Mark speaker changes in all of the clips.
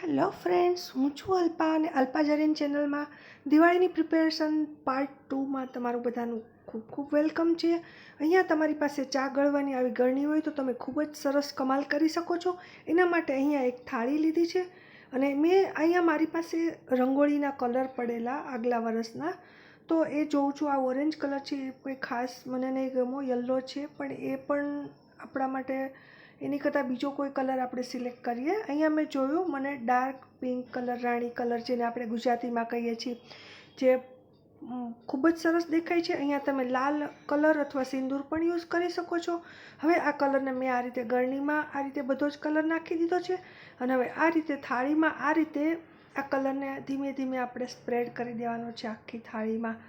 Speaker 1: Hello friends હું છું અલ્પા અને અલ્પા જરીન ચેનલમાં દિવાળીની પ્રિપેરેશન પાર્ટ ટુમાં તમારું બધાનું ખૂબ ખૂબ વેલકમ છે. અહીંયા તમારી પાસે ચા ગળવાની આવી ગળણી હોય તો તમે ખૂબ જ સરસ કમાલ કરી શકો છો. એના માટે અહીંયા એક થાળી લીધી છે અને મેં અહીંયા મારી પાસે રંગોળીના કલર પડેલા આગલા વર્ષના તો એ જોઉં છું આ ઓરેન્જ કલર છે, એ કોઈ ખાસ મને નહીં ગમો યલો છે, પણ એ પણ આપણા માટે એની કરતાં બીજો કોઈ કલર આપણે સિલેક્ટ કરીએ. અહીંયા મેં જોયું, મને ડાર્ક પિંક કલર, રાણી કલર જેને આપણે ગુજરાતીમાં કહીએ છીએ, જે ખૂબ જ સરસ દેખાય છે. અહીંયા તમે લાલ કલર અથવા સિંદૂર પણ યુઝ કરી શકો છો. હવે આ કલરને મેં આ રીતે ગરણીમાં આ રીતે બધો જ કલર નાખી દીધો છે અને હવે આ રીતે થાળીમાં આ રીતે આ કલરને ધીમે ધીમે આપણે સ્પ્રેડ કરી દેવાનો છે આખી થાળીમાં.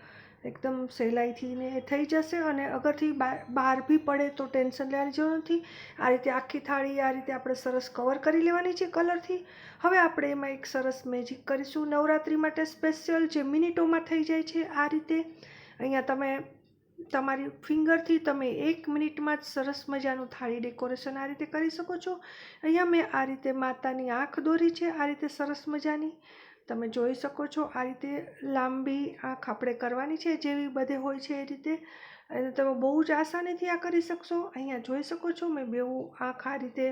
Speaker 1: એકદમ સહેલાઈથી ને એ થઈ જશે અને અગરથી બહાર બી પડે તો ટેન્શન લેવાની જરૂર નથી. આ રીતે આખી થાળી આ રીતે આપણે સરસ કવર કરી લેવાની છે કલરથી. હવે આપણે એમાં એક સરસ મેજિક કરીશું. નવરાત્રિ માટે સ્પેશિયલ જે મિનિટોમાં થઈ જાય છે આ રીતે. અહીંયા તમે, તમારી ફિંગરથી તમે એક મિનિટમાં જ સરસ મજાનું થાળી ડેકોરેશન આ રીતે કરી શકો છો. અહીંયા મેં આ રીતે માતાની આંખ દોરી છે, આ રીતે સરસ મજાની. તમે જોઈ શકો છો આ રીતે લાંબી આંખ આપણે કરવાની છે, જેવી બધે હોય છે એ રીતે. અને તમે બહુ જ આસાનીથી આ કરી શકશો. અહીંયા જોઈ શકો છો મેં બેઉ આંખ આ રીતે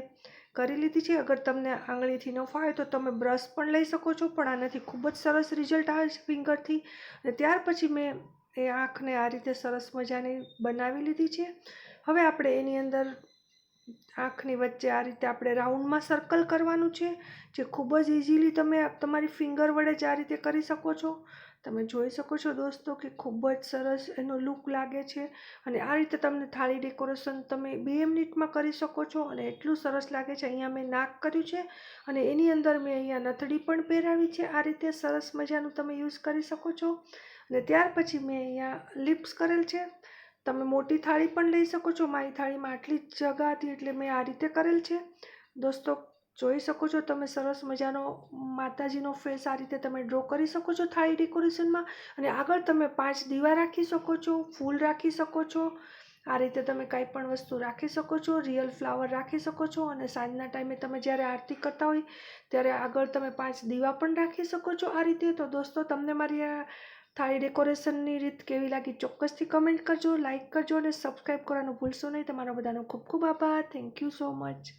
Speaker 1: કરી લીધી છે. અગર તમને આંગળીથી ન ફાવે તો તમે બ્રશ પણ લઈ શકો છો, પણ આનાથી ખૂબ જ સરસ રિઝલ્ટ આવે છે ફિંગરથી. અને ત્યાર પછી મેં એ આંખને આ રીતે સરસ મજાની બનાવી લીધી છે. હવે આપણે એની અંદર આંખની વચ્ચે આ રીતે આપણે રાઉન્ડમાં સર્કલ કરવાનું છે, જે ખૂબ જ ઇઝીલી તમે તમારી ફિંગર વડે જ આ રીતે કરી શકો છો. તમે જોઈ શકો છો દોસ્તો કે ખૂબ જ સરસ એનો લુક લાગે છે અને આ રીતે તમને થાળી ડેકોરેશન તમે બે મિનિટમાં કરી શકો છો અને એટલું સરસ લાગે છે. અહીંયા મેં નાક કર્યું છે અને એની અંદર મેં અહીંયા નથડી પણ પહેરાવી છે. આ રીતે સરસ મજાનું તમે યુઝ કરી શકો છો. અને ત્યાર પછી મેં અહીંયા લિપ્સ કરેલ છે. તમે મોટી થાળી પણ લઈ શકો છો. મારી થાળીમાં આટલી જ જગા હતી એટલે મેં આ રીતે કરેલ છે. દોસ્તો, જોઈ શકો છો તમે સરસ મજાનો માતાજીનો ફેસ આ રીતે તમે ડ્રો કરી શકો છો થાળી ડેકોરેશનમાં અને આગળ તમે પાંચ દીવા રાખી શકો છો, ફૂલ રાખી શકો છો. આ રીતે તમે કાંઈ પણ વસ્તુ રાખી શકો છો રિયલ ફ્લાવર રાખી શકો છો અને સાંજના ટાઈમે તમે જ્યારે આરતી કરતા હોય, ત્યારે આગળ તમે પાંચ દીવા પણ રાખી શકો છો આ રીતે. તો દોસ્તો, તમને મારી આ થાળી ડેકોરેશનની રીત કેવી લાગી ચોક્કસથી કમેન્ટ કરજો લાઇક કરજો અને સબસ્ક્રાઈબ કરવાનું ભૂલશો નહીં. તમારા બધાનો ખૂબ ખૂબ આભાર. Thank you so much